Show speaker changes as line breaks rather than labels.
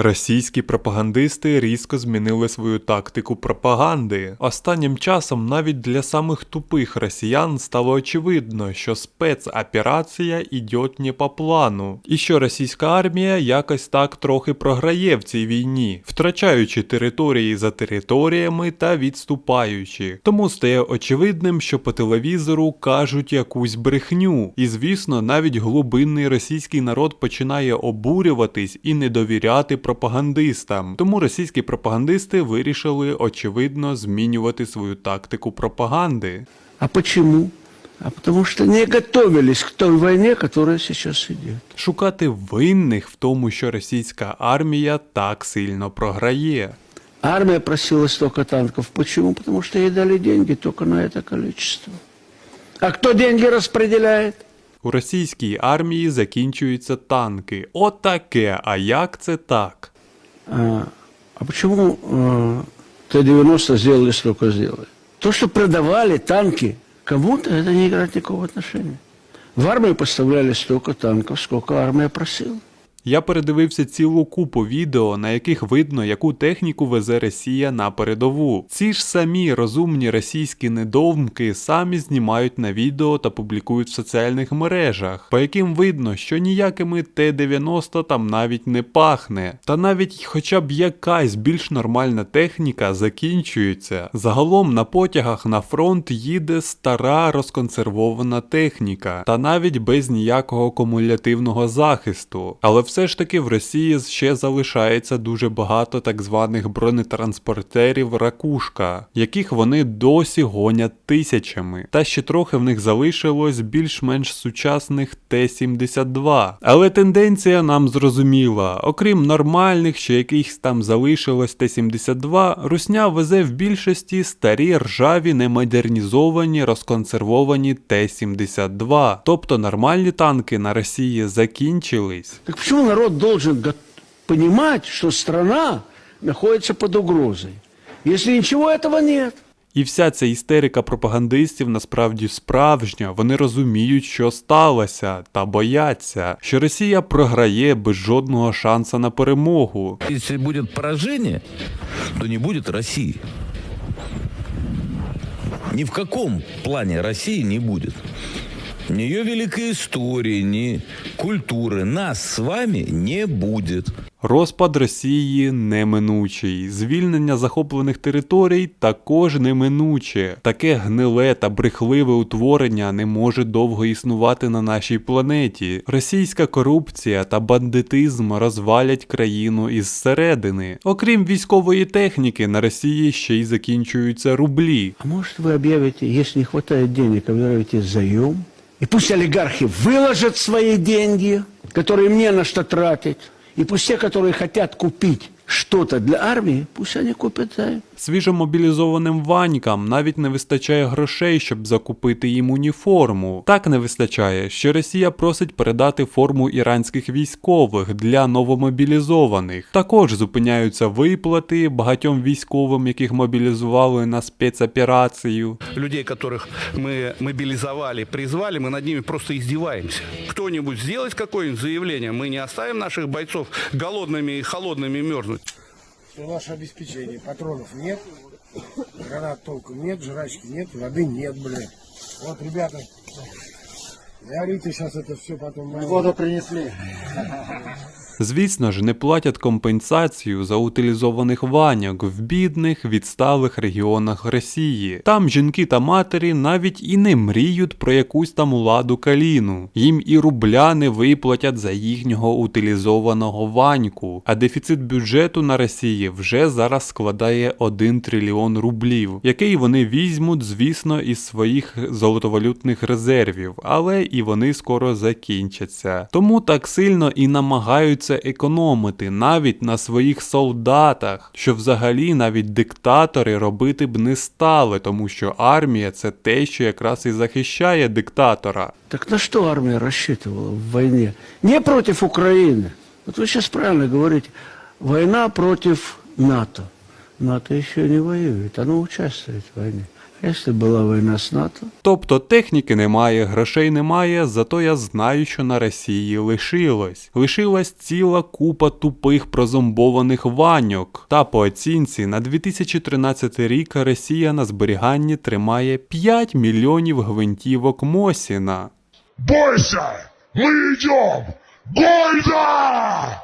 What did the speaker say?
Російські пропагандисти різко змінили свою тактику пропаганди. Останнім часом навіть для самих тупих росіян стало очевидно, що спецоперація йде не по плану, і що російська армія якось так трохи програє в цій війні, втрачаючи території за територіями та відступаючи. Тому стає очевидним, що по телевізору кажуть якусь брехню, і звісно, навіть глибинний російський народ починає обурюватись і не довіряти пропагандистам. Тому російські пропагандисти вирішили очевидно змінювати свою тактику пропаганди.
А почему? А потому что не готовились к той войне, которая сейчас идет.
Шукати винних в тому, що російська армія так сильно програє.
Армия просила столько танков. Почему? Потому что ей дали деньги только на это количество. А кто деньги распределяет?
У російській армії закінчуються танки. Отаке, а як це так?
А, а э, Т-90 зробили, столько зробили? То, що продавали танки кому-то, це не має ніякого відношення. В армію поставляли стільки танків, скільки армія просила.
Я передивився цілу купу відео, на яких видно, яку техніку везе Росія на передову. Ці ж самі розумні російські недовмки самі знімають на відео та публікують в соціальних мережах, по яким видно, що ніякими Т-90 там навіть не пахне. Та навіть хоча б якась більш нормальна техніка закінчується. Загалом на потягах на фронт їде стара розконсервована техніка, та навіть без ніякого кумулятивного захисту. Але все ж таки в Росії ще залишається дуже багато так званих бронетранспортерів ракушка, яких вони досі гонять тисячами. Та ще трохи в них залишилось більш-менш сучасних Т-72. Але тенденція нам зрозуміла. Окрім нормальних, ще якихось там залишилось Т-72, Русня везе в більшості старі ржаві немодернізовані розконсервовані Т-72. Тобто нормальні танки на Росії закінчились.
Так почему народ должен понимать, что страна находится под угрозой, если ничего этого нет?
І вся ця істерика пропагандистів насправді справжня. Вони розуміють, що сталося, та бояться, що Росія програє без жодного шанса на перемогу.
Если будет поражение, то не будет России. Ни в каком плане России не будет Ни ее великой истории, ни культуры. Нас с вами не будет.
Розпад Росії неминучий, звільнення захоплених територій також неминуче. Таке гниле та брехливе утворення не може довго існувати на нашій планеті. Російська корупція та бандитизм розвалять країну із середини. Окрім військової техніки, на Росії ще й закінчуються рублі.
А может вы объявите, если не хватает денег, объявите заем? И пусть олигархи выложат свои деньги, которые им не на что тратить. И пусть те, которые хотят купить что-то для армии, пусть они купят займ.
Свіжомобілізованим ванькам навіть не вистачає грошей, щоб закупити їм уніформу. Так не вистачає, що Росія просить передати форму іранських військових для новомобілізованих. Також зупиняються виплати багатьом військовим, яких мобілізували на спецоперацію.
людей, которых мы мобилизовали, призвали, мы над ними просто издеваемся. Кто-нибудь сделает какое-нибудь заявление, мы не оставим наших бойцов голодными и холодными мерзнуть.
Все наше обеспечение. Патронов нет, гранат толком нет, жрачки нет, воды нет, блядь. Вот, ребята, говорите сейчас это все потом. Воду принесли.
Звісно ж, не платять компенсацію за утилізованих ваньок в бідних відсталих регіонах Росії. Там жінки та матері навіть і не мріють про якусь там ладу каліну. Їм і рубля не виплатять за їхнього утилізованого ваньку. А дефіцит бюджету на Росії вже зараз складає 1 трильйон рублів, який вони візьмуть, звісно, із своїх золотовалютних резервів, але і вони скоро закінчаться. Тому так сильно і намагаються економити навіть на своїх солдатах, що взагалі навіть диктатори робити б не стали, тому що армія це те, що якраз і захищає диктатора.
Так на что армия рассчитывала в войне? Не против Украины. Вот вы сейчас правильно говорите. Война против НАТО. НАТО еще не воюет, оно участвует в войне. А если была война с НАТО,
Тобто техніки немає, грошей немає, зато я знаю, що на Росії лишилось. Лишилась ціла купа тупих прозомбованих ваньок. Та по оцінці на 2013 рік Росія на зберіганні тримає 5 мільйонів гвинтівок Мосіна.
Бойся! Мы идем! Гойда!